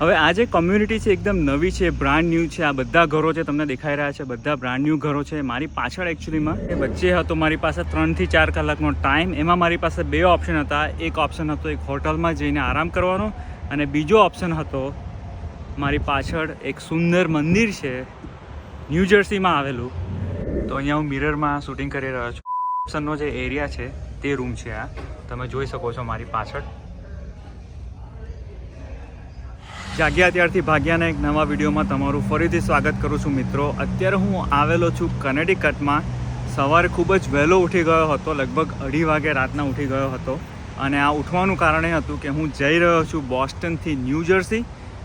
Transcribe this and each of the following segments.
હવે આ જે કોમ્યુનિટી છે, એકદમ નવી છે બ્રાન્ડ ન્યૂ છે, આ બધા ઘરો છે તમને દેખાઈ રહ્યા છે, બધા બ્રાન્ડ ન્યૂ ઘરો છે. મારી પાછળ એકચ્યુઅલીમાં એ વચ્ચે હતો મારી પાસે ત્રણથી ચાર કલાકનો ટાઈમ એમાં મારી પાસે બે ઓપ્શન હતા. એક ઓપ્શન હતો એક હોટલમાં જઈને આરામ કરવાનો અને બીજો ઓપ્શન હતો મારી પાછળ એક સુંદર મંદિર છે ન્યૂ જર્સીમાં આવેલું. તો અહીંયા હું મિરરમાં શૂટિંગ કરી રહ્યો છું. ઓપ્શનનો જે એરિયા છે, તે રૂમ છે આ. તમે જોઈ શકો છો મારી પાછળ. જાગ્યા ત્યારથી ભાગ્યાના એક નવા વિડીયોમાં તમારું ફરીથી સ્વાગત કરું છું મિત્રો. અત્યારે હું આવેલો છું કનેડિકટમાં. સવારે ખૂબ જ વહેલો ઉઠી ગયો હતો, લગભગ અઢી વાગે રાતના ઉઠી ગયો હતો. અને આ ઉઠવાનું કારણ એ હતું કે હું જઈ રહ્યો છું બોસ્ટનથી ન્યૂ જર્સી.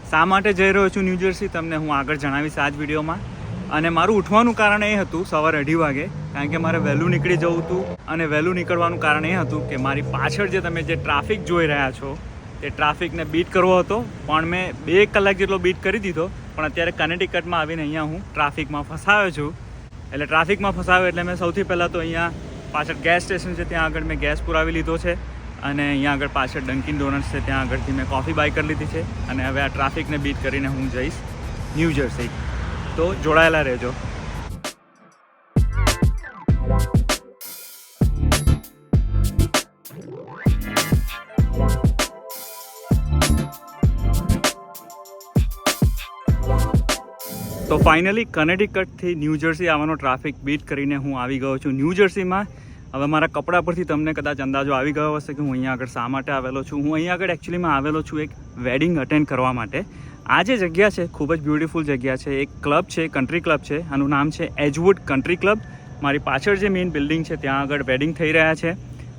શા માટે જઈ રહ્યો છું ન્યૂ જર્સી તમને હું આગળ જણાવીશ આ જ વિડીયોમાં. અને મારું ઉઠવાનું કારણ એ હતું સવારે અઢી વાગે, કારણ કે મારે વહેલું નીકળી જવું હતું. અને વહેલું નીકળવાનું કારણ એ હતું કે મારી પાછળ જે તમે જે ટ્રાફિક જોઈ રહ્યા છો તે ટ્રાફિકને બીટ કરવો હતો. પણ મેં બે કલાક જેટલો બીટ કરી દીધો. પણ અત્યારે કનેટિકટમાં આવીને અહીંયા હું ટ્રાફિકમાં ફસાયો છું. એટલે ટ્રાફિકમાં ફસાયો એટલે મેં સૌથી પહેલાં તો અહીંયા પાછળ ગેસ સ્ટેશન છે, ત્યાં આગળ મેં ગેસ પુરાવી લીધો છે. અને અહીંયા આગળ પાછળ ડંકિન ડોનટ્સ છે, ત્યાં આગળથી મેં કોફી બાય કરી લીધી છે. અને હવે આ ટ્રાફિકને બીટ કરીને હું જઈશ ન્યૂ જર્સી તો જોડાયેલા રહેજો. ફાઇનલી કનેડિકટથી ન્યૂ જર્સી આવવાનો ટ્રાફિક બીટ કરીને હું આવી ગયો છું. ન્યૂ જર્સીમાં હવે મારા કપડાં પરથી તમને કદાચ અંદાજો આવી ગયો હશે કે હું અહીંયા આગળ શા માટે આવેલો છું. હું અહીંયા આગળ એકચ્યુઅલીમાં આવેલો છું એક વેડિંગ અટેન્ડ કરવા માટે. આ જે જગ્યા છે, ખૂબ જ બ્યુટિફુલ જગ્યા છે. એક ક્લબ છે કન્ટ્રી ક્લબ છે. આનું નામ છે એજવુડ કન્ટ્રી ક્લબ મારી પાછળ જે મેઇન બિલ્ડિંગ છે, ત્યાં આગળ વેડિંગ થઈ રહ્યા છે.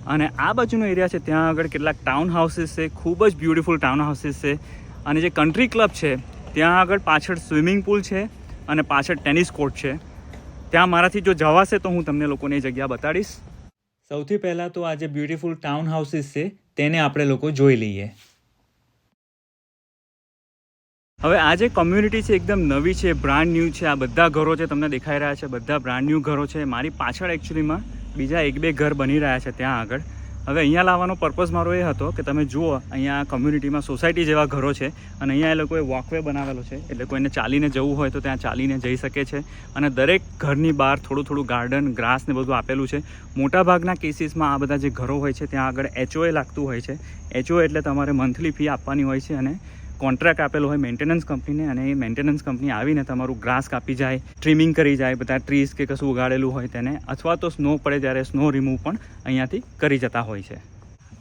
અને આ બાજુનો એરિયા છે, ત્યાં આગળ કેટલાક ટાઉન હાઉસીસ છે. ખૂબ જ બ્યુટિફુલ ટાઉન હાઉસીસ છે. અને જે કન્ટ્રી ક્લબ છે, ત્યાં આગળ પાછળ સ્વિમિંગ પુલ છે. અને પાછળ ટેનિસ કોર્ટ છે. ત્યાં મારાથી જો જવાશે તો હું તમને લોકોને એ જગ્યા બતાડીશ. સૌથી પહેલાં તો આ જે બ્યુટિફુલ ટાઉન હાઉસીસ છે તેને આપણે લોકો જોઈ લઈએ. હવે આ જે કમ્યુનિટી છે એકદમ નવી છે બ્રાન્ડ ન્યૂ છે આ બધા ઘરો છે તમને દેખાઈ રહ્યા છે બધા બ્રાન્ડ ન્યૂ ઘરો છે. મારી પાછળ એકચ્યુઅલીમાં બીજા એક બે ઘર બની રહ્યા છે ત્યાં આગળ. હવે અહીંયા લાવવાનો પર્પઝ મારો એ હતો કે તમે જુઓ, અહીંયા કમ્યુનિટીમાં સોસાયટી જેવા ઘરો છે અને અહીંયા એ લોકોએ વોકવે બનાવેલો છે. એટલે કોઈને ચાલીને જવું હોય તો ત્યાં ચાલીને જઈ શકે છે. અને દરેક ઘરની બહાર થોડું થોડું ગાર્ડન ગ્રાસ ને બધું આપેલું છે. મોટાભાગના કેસીસમાં આ બધા જે ઘરો હોય છે, ત્યાં આગળ એચઓએ લાગતું હોય છે. એચઓ એટલે તમારે મંથલી ફી આપવાની હોય છે અને કોન્ટ્રાક્ટ આપેલો હોય મેન્ટેનન્સ કંપનીને અને એ મેન્ટેનન્સ કંપની આવીને તમારું ગ્રાસ કાપી જાય ટ્રીમિંગ કરી જાય, બધા ટ્રીઝ કે કશું ઉગાડેલું હોય તેને, અથવા તો સ્નો પડે ત્યારે સ્નો રિમૂવ પણ અહીંયાથી કરી જતા હોય છે.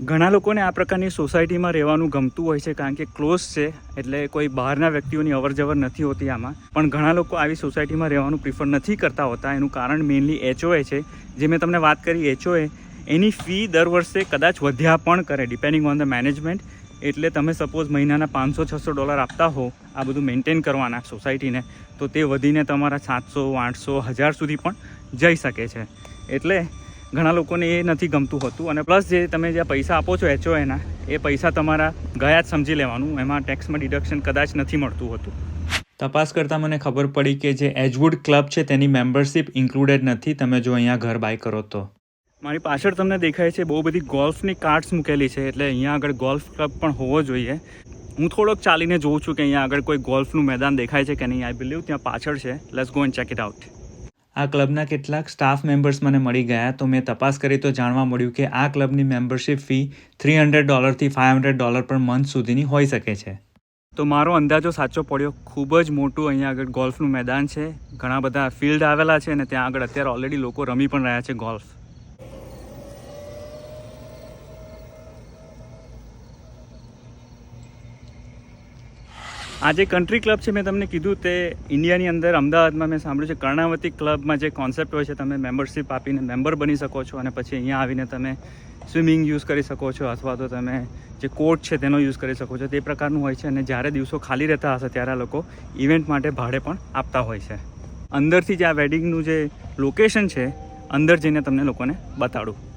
ઘણા લોકોને આ પ્રકારની સોસાયટીમાં રહેવાનું ગમતું હોય છે કારણ કે ક્લોઝ છે, એટલે કોઈ બહારના વ્યક્તિઓની અવર જવર નથી હોતી આમાં. પણ ઘણા લોકો આવી સોસાયટીમાં રહેવાનું પ્રિફર નથી કરતા હોતા. એનું કારણ મેઇનલી એચઓએ છે. જે મેં તમને વાત કરી એચઓએ એની ફી દર વર્ષે કદાચ વધ્યા પણ કરે ડિપેન્ડિંગ ઓન ધ મેનેજમેન્ટ એટલે તમે સપોઝ મહિનાના પાંચસો, છસો ડોલર આપતા હો, આ બધું મેન્ટેન કરવાના સોસાયટીને તો તે વધીને તમારા સાતસો, આઠસો, હજાર સુધી પણ જઈ શકે છે. એટલે ઘણા લોકોને એ નથી ગમતું હોતું. અને પ્લસ જે તમે જે પૈસા આપો છો એચઓએના એ પૈસા તમારા ગયા જ સમજી લેવાનું. એમાં ટેક્સમાં ડિડક્શન કદાચ નથી મળતું હોતું. તપાસ કરતાં મને ખબર પડી કે જે એજવુડ ક્લબ છે, તેની મેમ્બરશિપ ઇન્ક્લુડેડ નથી. તમે જો અહીંયા ઘર બાય કરો તો. મારી પાછળ તમને દેખાય છે બહુ બધી ગોલ્ફની કાર્ડ્સ મૂકેલી છે એટલે અહીંયા આગળ ગોલ્ફ ક્લબ પણ હોવો જોઈએ. હું થોડોક ચાલીને જોઉં છું કે અહીંયા આગળ કોઈ ગોલ્ફનું મેદાન દેખાય છે કે નહીં. આઈ બિલીવ ત્યાં પાછળ છે. Let's go and check it out આ ક્લબના કેટલાક સ્ટાફ મેમ્બર્સ મને મળી ગયા તો મેં તપાસ કરી તો જાણવા મળ્યું કે આ ક્લબની મેમ્બરશિપ ફી થ્રી હંડ્રેડ ડોલરથી ફાઇવ હંડ્રેડ ડોલર પર મંથ સુધીની હોઈ શકે છે. તો મારો અંદાજો સાચો પડ્યો ખૂબ જ મોટું અહીંયા આગળ ગોલ્ફનું મેદાન છે. ઘણા બધા ફિલ્ડ આવેલા છે અને ત્યાં આગળ અત્યારે ઓલરેડી લોકો રમી પણ રહ્યા છે ગોલ્ફ આ જે કન્ટ્રી ક્લબ છે, મેં તમને કીધું તે ઇન્ડિયાની અંદર, અમદાવાદમાં મેં સાંભળ્યું છે, કર્ણાવતી ક્લબમાં જે કોન્સેપ્ટ હોય છે, તમે મેમ્બરશિપ આપીને મેમ્બર બની શકો છો અને પછી અહીંયા આવીને તમે સ્વિમિંગ યુઝ કરી શકો છો અથવા તો તમે જે કોર્ટ છે, તેનો યુઝ કરી શકો છો. તે પ્રકારનું હોય છે અને જ્યારે દિવસો ખાલી રહેતા હશે, ત્યારે લોકો ઇવેન્ટ માટે ભાડે પણ આપતા હોય છે. અંદરથી જે આ વેડિંગનું જે લોકેશન છે, અંદર જઈને તમને લોકોને બતાડું.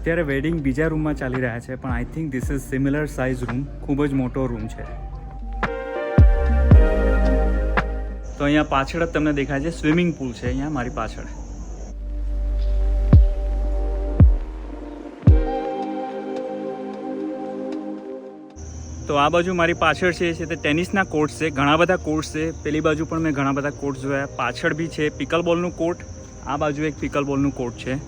અત્યારે વેડિંગ બીજા રૂમમાં ચાલી રહ્યા છે, પણ I think this is similar size room ખૂબ જ મોટો રૂમ છે. તો અહીંયા પાછળ જ તમને દેખાય છે, સ્વિમિંગ પુલ છે અહીંયા મારી પાછળ. તો આ બાજુ મારી પાછળ છે તે ટેનિસના કોર્ટ છે, ઘણા બધા કોર્ટ છે, પેલી બાજુ પણ મેં ઘણા બધા કોર્ટ જોયા, પાછળ બી છે પિકલ બોલનું કોર્ટ, આ બાજુ એક પિકલ બોલનું કોર્ટ છે.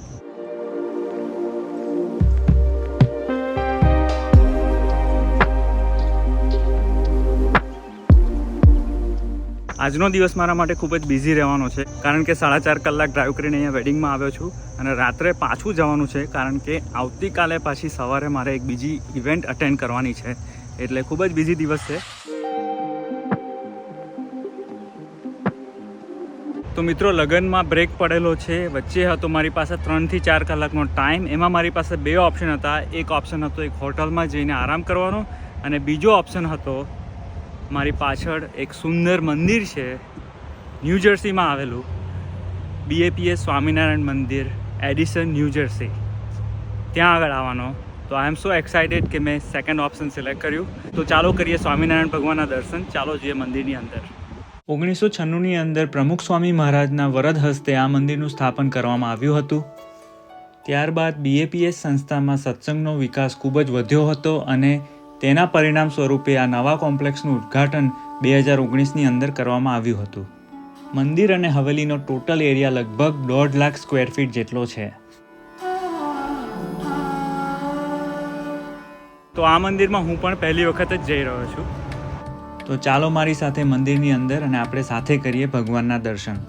આજનો દિવસ મારા માટે ખૂબ જ બિઝી રહેવાનો છે, કારણ કે સાડા ચાર કલાક ડ્રાઈવ કરીને અહીંયા વેડિંગમાં આવ્યો છું અને રાત્રે પાછું જવાનું છે, કારણ કે આવતીકાલે પાછી સવારે મારે એક બીજી ઇવેન્ટ અટેન્ડ કરવાની છે. એટલે ખૂબ જ બિઝી દિવસ છે. તો મિત્રો, લગ્નમાં બ્રેક પડેલો છે. વચ્ચે હતો મારી પાસે ત્રણથી ચાર કલાકનો ટાઈમ એમાં મારી પાસે બે ઓપ્શન હતા. એક ઓપ્શન હતો એક હોટલમાં જઈને આરામ કરવાનો અને બીજો ઓપ્શન હતો મારી પાછળ એક સુંદર મંદિર છે, ન્યૂ જર્સીમાં આવેલું. બીએપીએસ સ્વામિનારાયણ મંદિર એડિસન ન્યૂ જર્સી ત્યાં આગળ આવવાનો. તો આઈ એમ સો એક્સાઇટેડ કે મેં સેકન્ડ ઓપ્શન સિલેક્ટ કર્યું. તો ચાલો કરીએ સ્વામિનારાયણ ભગવાનના દર્શન. ચાલો જોઈએ મંદિરની અંદર. ઓગણીસો છન્નુંની અંદર પ્રમુખ સ્વામી મહારાજના વરદ હસ્તે આ મંદિરનું સ્થાપન કરવામાં આવ્યું હતું. ત્યારબાદ બીએપીએસ સંસ્થામાં સત્સંગનો વિકાસ ખૂબ જ વધ્યો હતો અને તેના પરિણામ સ્વરૂપે આ નવા કોમ્પ્લેક્સનું ઉદ્ઘાટન બે હજાર ઓગણીસની અંદર કરવામાં આવ્યું હતું. મંદિર અને હવેલીનો ટોટલ એરિયા લગભગ દોઢ લાખ સ્ક્વેર ફીટ જેટલો છે. તો આ મંદિરમાં હું પણ પહેલી વખત જ જઈ રહ્યો છું. તો ચાલો મારી સાથે મંદિરની અંદર અને આપણે સાથે કરીએ ભગવાનના દર્શન.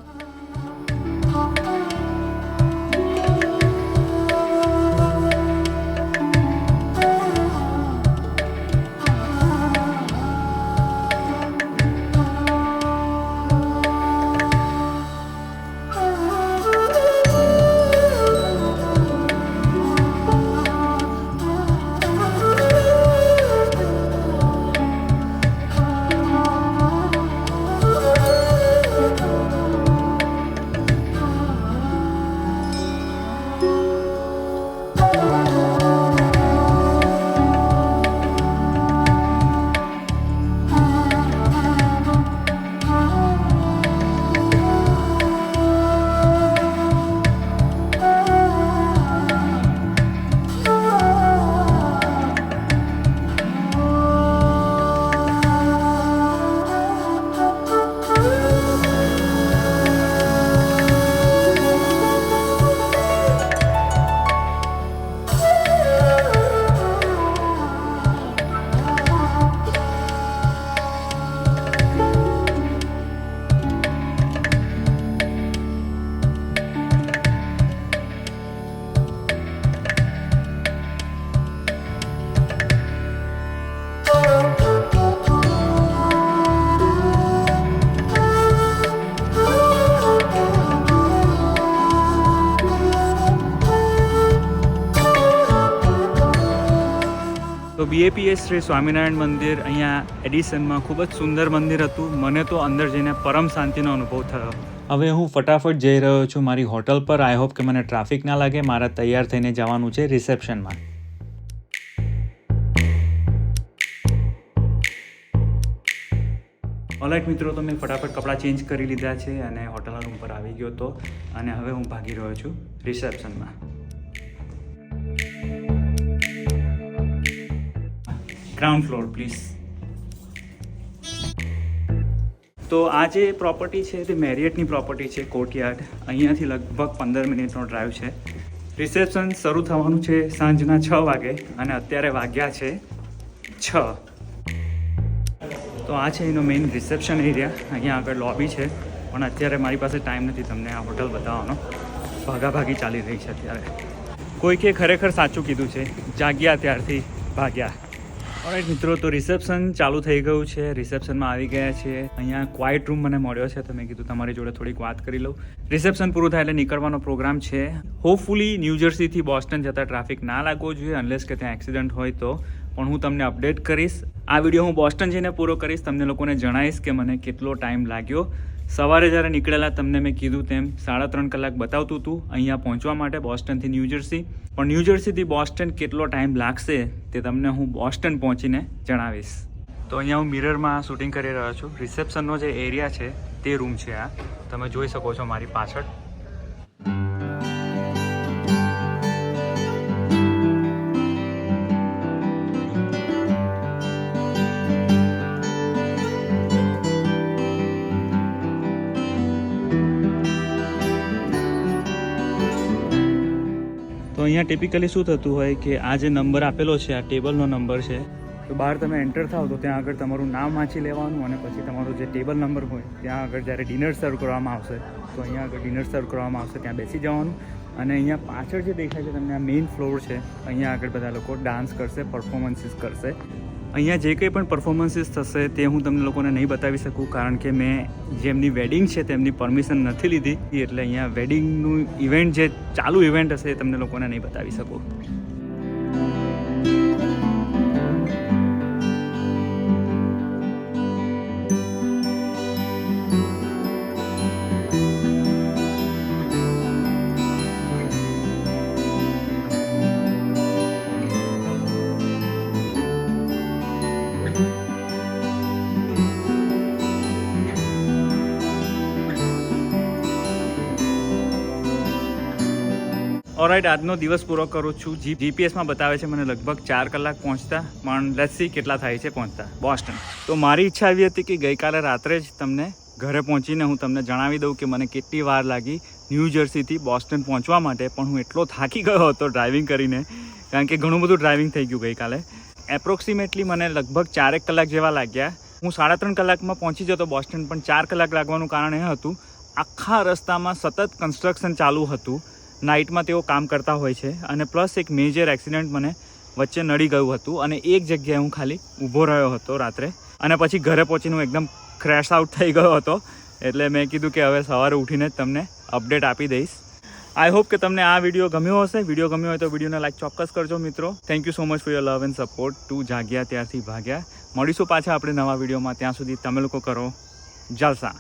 બીએપીએસ શ્રી સ્વામિનારાયણ મંદિર અહીંયા એડિસનમાં ખૂબ જ સુંદર મંદિર હતું. મને તો અંદર જઈને પરમ શાંતિનો અનુભવ થયો. હવે હું ફટાફટ જઈ રહ્યો છું મારી હોટલ પર. આઈ હોપ કે મને ટ્રાફિક ના લાગે. મારા તૈયાર થઈને જવાનું છે રિસેપ્શનમાં. ઓલાઇટ મિત્રો, તો મેં ફટાફટ કપડાં ચેન્જ કરી લીધા છે અને હોટલના રૂમ પર આવી ગયો હતો અને હવે હું ભાગી રહ્યો છું રિસેપ્શનમાં. ગ્રાઉન્ડ ફ્લોર પ્લીઝ તો આ જે પ્રોપર્ટી છે, તે મેરિયટની પ્રોપર્ટી છે કોર્ટયાર્ડ અહીંયાથી લગભગ પંદર મિનિટનો ડ્રાઈવ છે. રિસેપ્શન શરૂ થવાનું છે સાંજના છ વાગે અને અત્યારે વાગ્યા છે છ. તો આ છે એનો મેઇન રિસેપ્શન એરિયા અહીંયા આગળ લોબી છે, પણ અત્યારે મારી પાસે ટાઈમ નથી તમને આ હોટલ બતાવવાનો. ભાગાભાગી ચાલી રહી છે અત્યારે. કોઈકે ખરેખર સાચું કીધું છે, જાગ્યા ત્યારથી ભાગ્યા. ઓરાઈટ મિત્રો, તો રિસેપ્શન ચાલુ થઈ ગયું છે. રિસેપ્શનમાં આવી ગયા છે અહીંયા ક્વાઇટ રૂમ મને મળ્યો છે, તો મેં કીધું તમારી જોડે થોડીક વાત કરી લઉં. રિસેપ્શન પૂરું થાય એટલે નીકળવાનો પ્રોગ્રામ છે. હોપફુલી ન્યૂ જર્સીથી બોસ્ટન જતાં ટ્રાફિક ના લાગવો જોઈએ અનલેસ કે ત્યાં એક્સિડન્ટ હોય તો. પણ હું તમને અપડેટ કરીશ. આ વીડિયો હું બોસ્ટન જઈને પૂરો કરીશ. તમને લોકોને જણાવીશ કે મને કેટલો ટાઈમ લાગ્યો. સવારે જ્યારે નીકળેલા તમને મેં કીધું તેમ સાડા ત્રણ કલાક બતાવતું હતું, અહીંયા પહોંચવા માટે બોસ્ટનથી ન્યૂ જર્સી. પણ ન્યૂ જર્સીથી બોસ્ટન કેટલો ટાઈમ લાગશે તે તમને હું બોસ્ટન પહોંચીને જણાવીશ. તો અહીંયા હું મિરરમાં શૂટિંગ કરી રહ્યો છું. રિસેપ્શનનો જે એરિયા છે તે રૂમ છે આ. તમે જોઈ શકો છો મારી પાછળ. તો અહીંયા ટિપિકલી શું થતું હોય કે આ જે નંબર આપેલો છે, આ ટેબલનો નંબર છે, તો બહાર તમે એન્ટર થાવ તો ત્યાં આગળ તમારું નામ વાંચી લેવાનું અને પછી તમારો જે ટેબલ નંબર હોય, ત્યાં આગળ જ્યારે ડિનર સર્વ કરવામાં આવશે, તો અહીંયા આગળ ડિનર સર્વ કરવામાં આવશે, ત્યાં બેસી જવાનું. અને અહીંયા પાછળ જે દેખાય છે તમને આ મેઇન ફ્લોર છે, અહીંયા આગળ બધા લોકો ડાન્સ કરશે પરફોર્મન્સીસ કરશે. અહીંયા જે કંઈ પણ પરફોર્મન્સીસ થશે તે હું તમને લોકોને નહીં બતાવી શકું, કારણ કે મેં જેમની વેડિંગ છે તેમની પરમિશન નથી લીધી. એટલે અહીંયા વેડિંગનું ઇવેન્ટ જે ચાલુ ઇવેન્ટ હશે એ તમને લોકોને નહીં બતાવી શકું. ઓરાઇટ આજનો દિવસ પૂરો કરું છું. જી જીપીએસમાં બતાવે છે મને લગભગ ચાર કલાક પહોંચતા, પણ લસ્સી કેટલા થાય છે પહોંચતા. બોસ્ટન તો મારી ઈચ્છા એવી હતી કે ગઈકાલે રાત્રે જ તમને ઘરે પહોંચીને હું તમને જણાવી દઉં કે મને કેટલી વાર લાગી ન્યૂ જર્સીથી બોસ્ટન પહોંચવા માટે, પણ હું એટલો થાકી ગયો હતો ડ્રાઇવિંગ કરીને, કારણ કે ઘણું બધું ડ્રાઇવિંગ થઈ ગયું ગઈકાલે. એપ્રોક્સિમેટલી મને લગભગ ચારેક કલાક જેવા લાગ્યા. હું સાડા ત્રણ કલાકમાં પહોંચી જતો બોસ્ટન પણ ચાર કલાક લાગવાનું કારણ એ હતું, આખા રસ્તામાં સતત કન્સ્ટ્રક્શન ચાલુ હતું. નાઇટમાં તેઓ કામ કરતા હોય છે અને પ્લસ એક મેજર એક્સિડન્ટ મને વચ્ચે નડી ગયું હતું અને એક જગ્યાએ હું ખાલી ઊભો રહ્યો હતો રાત્રે. અને પછી ઘરે પહોંચીને હું એકદમ ક્રેશ આઉટ થઈ ગયો હતો. એટલે મેં કીધું કે હવે સવારે ઉઠીને જ તમને અપડેટ આપી દઈશ. આઈ હોપ કે તમને આ વીડિયો ગમ્યો હશે. વીડિયો ગમ્યો હોય તો વિડીયોને લાઈક ચોક્કસ કરજો મિત્રો. Thank you so much for your love and support two જાગ્યા ત્યારથી ભાગ્યા. મળીશું પાછા આપણે નવા વિડીયોમાં ત્યાં સુધી તમે લોકો કરો. જલસા.